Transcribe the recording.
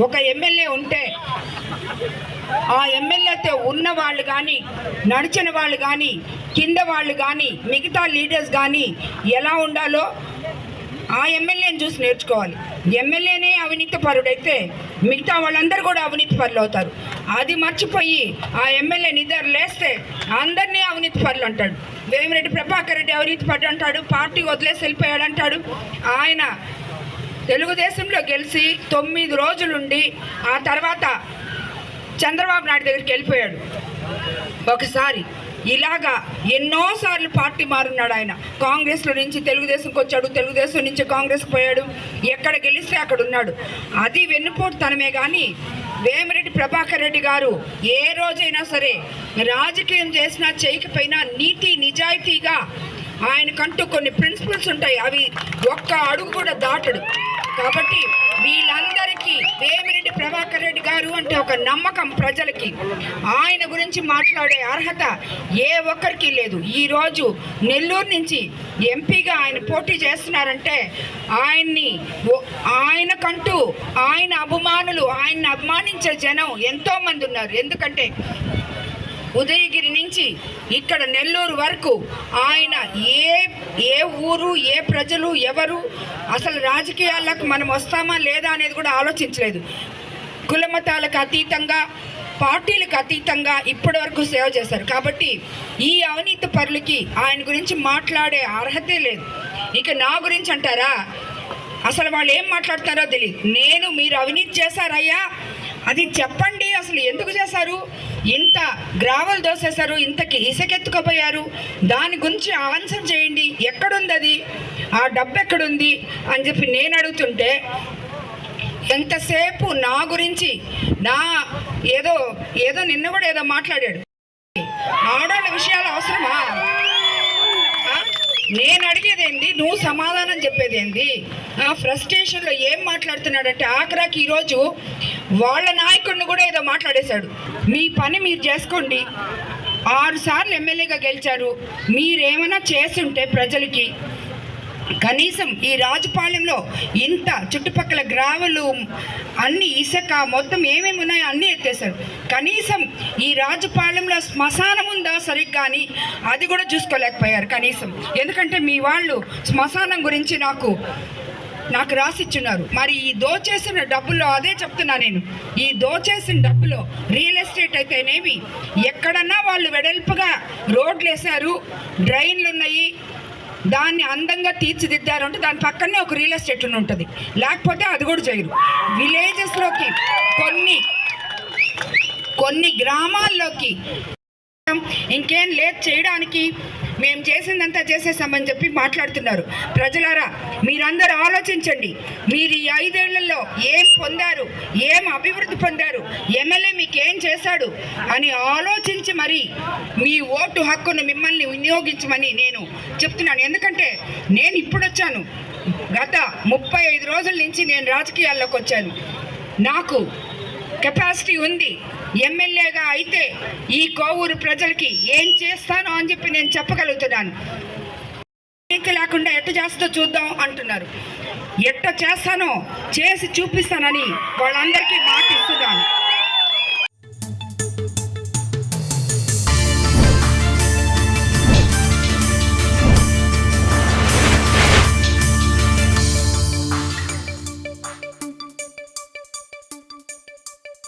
ఒక ఎమ్మెల్యే ఉంటే ఆ ఎమ్మెల్యేతో ఉన్న వాళ్ళు కానీ నడిచిన వాళ్ళు కానీ కింద వాళ్ళు కానీ మిగతా లీడర్స్ కానీ ఎలా ఉండాలో ఆ ఎమ్మెల్యేని చూసి నేర్చుకోవాలి. ఎమ్మెల్యేనే అవినీతి పరుడైతే మిగతా వాళ్ళందరూ కూడా అవినీతి పరులు అవుతారు అది మర్చిపోయి ఆ ఎమ్మెల్యే నిద్ర లేస్తే అందరినీ అవినీతి పరులు అంటాడు. వేమిరెడ్డి ప్రభాకర్ రెడ్డి అవినీతి పరుడు అంటాడు పార్టీ వదిలేసి వెళ్ళిపోయాడు అంటాడు. ఆయన తెలుగుదేశంలో గెలిచి తొమ్మిది రోజులుండి ఆ తర్వాత చంద్రబాబు నాయుడు దగ్గరికి వెళ్ళిపోయాడు. ఒకసారి ఇలాగా ఎన్నోసార్లు పార్టీ మారున్నాడు ఆయన. కాంగ్రెస్లో నుంచి తెలుగుదేశంకి వచ్చాడు తెలుగుదేశం నుంచి కాంగ్రెస్కి పోయాడు ఎక్కడ గెలిస్తే అక్కడ ఉన్నాడు. అది వెన్నుపోటు తనమే కానీ వేమిరెడ్డి ప్రభాకర్ రెడ్డి గారు ఏ రోజైనా సరే రాజకీయం చేసినా చేయకపోయినా నీతి నిజాయితీగా ఆయనకంటూ కొన్ని ప్రిన్సిపల్స్ ఉంటాయి. అవి ఒక్క అడుగు కూడా దాటడు. కాబట్టి వీళ్ళందరికీ వేమిరెడ్డి ప్రభాకర్ రెడ్డి గారు అంటే ఒక నమ్మకం ప్రజలకి. ఆయన గురించి మాట్లాడే అర్హత ఏ ఒక్కరికి లేదు. ఈరోజు నెల్లూరు నుంచి ఎంపీగా ఆయన పోటీ చేస్తున్నారంటే ఆయన్ని ఆయనకంటూ ఆయన అభిమానులు ఆయన్ని అభిమానించే జనం ఎంతోమంది ఉన్నారు. ఎందుకంటే ఉదయగిరి నుంచి ఇక్కడ నెల్లూరు వరకు ఆయన ఏ ఏ ఊరు ఏ ప్రజలు ఎవరు అసలు రాజకీయాలకు మనం వస్తామా లేదా అనేది కూడా ఆలోచించలేదు. కులమతాలకు అతీతంగా పార్టీలకు అతీతంగా ఇప్పటి వరకు సేవ చేశారు. కాబట్టి ఈ అవినీతి పరులకి ఆయన గురించి మాట్లాడే అర్హతే లేదు. ఇక నా గురించి అంటారా? అసలు వాళ్ళు ఏం మాట్లాడతారో తెలియదు నేను మీరు అవినీతి చేశారయ్యా? అది చెప్పండి అసలు ఎందుకు చేశారు? ఇంత గ్రావల్ దోసేశారు ఇంతకి ఇసకెత్తుకుపోయారు. దాని గురించి ఆన్సర్ చేయండి. ఎక్కడుంది అది ఆ డబ్బు ఎక్కడుంది అని చెప్పి నేను అడుగుతుంటే ఎంతసేపు నా గురించి నా ఏదో ఏదో నిన్న కూడా ఏదో మాట్లాడాడు. ఆడవాళ్ళ విషయాలు అవసరమా? నేను అడిగేదేంది? నువ్వు సమాధానం చెప్పేదేంది? ఫ్రస్ట్రేషన్లో ఏం మాట్లాడుతున్నాడంటే ఆఖరాకి ఈరోజు వాళ్ళ నాయకుడిని కూడా ఏదో మాట్లాడేశాడు. మీ పని మీరు చేసుకోండి. ఆరు సార్లు ఎమ్మెల్యేగా గెలిచారు. మీరేమైనా చేస్తుంటే ప్రజలకి కనీసం ఈ రాజపాలెంలో ఇంత చుట్టుపక్కల గ్రావెలు అన్ని ఇసక మొత్తం ఏమేమి ఉన్నాయో అన్నీ ఎత్తేసారు కనీసం ఈ రాజపాలెంలో శ్మశానం ఉందా సరిగ్గా అని అది కూడా చూసుకోలేకపోయారు కనీసం. ఎందుకంటే మీ వాళ్ళు శ్మశానం గురించి నాకు నాకు రాసిచ్చున్నారు. మరి ఈ దోచేసిన డబ్బులో అదే చెప్తున్నా నేను. ఈ దోచేసిన డబ్బులో రియల్ ఎస్టేట్ అయితేనేమి ఎక్కడన్నా వాళ్ళు వెడల్పుగా రోడ్లు వేశారు డ్రైన్లు ఉన్నాయి దాన్ని అందంగా తీర్చిదిద్దారు అంటే దాని పక్కనే ఒక రియల్ ఎస్టేట్ ఉంటుంది. లేకపోతే అది కూడా చేయరు. విలేజెస్లోకి కొన్ని కొన్ని గ్రామాల్లోకి ఇంకేం లేదు చేయడానికి మేము చేసిందంతా చేసేసామని చెప్పి మాట్లాడుతున్నారు. ప్రజలారా మీరందరూ ఆలోచించండి. మీరు ఈ ఐదేళ్ళలో ఏం పొందారు ఏం అభివృద్ధి పొందారు ఎమ్మెల్యే మీకు ఏం చేశాడు అని ఆలోచించి మరి మీ ఓటు హక్కును మిమ్మల్ని వినియోగించమని నేను చెప్తున్నాను. ఎందుకంటే నేను ఇప్పుడు వచ్చాను గత ముప్పై ఐదు రోజుల నుంచి నేను రాజకీయాల్లోకి వచ్చాను నాకు కెపాసిటీ ఉంది. ఎమ్మెల్యేగా అయితే ఈ కోవూరు ప్రజలకి ఏం చేస్తానో అని చెప్పి నేను చెప్పగలుగుతున్నాను. నీతి లేకుండా ఎట్ట చేస్తో చూద్దాం అంటున్నారు. ఎట్ట చేస్తానో చేసి చూపిస్తానని వాళ్ళందరికీ మాట ఇస్తున్నాను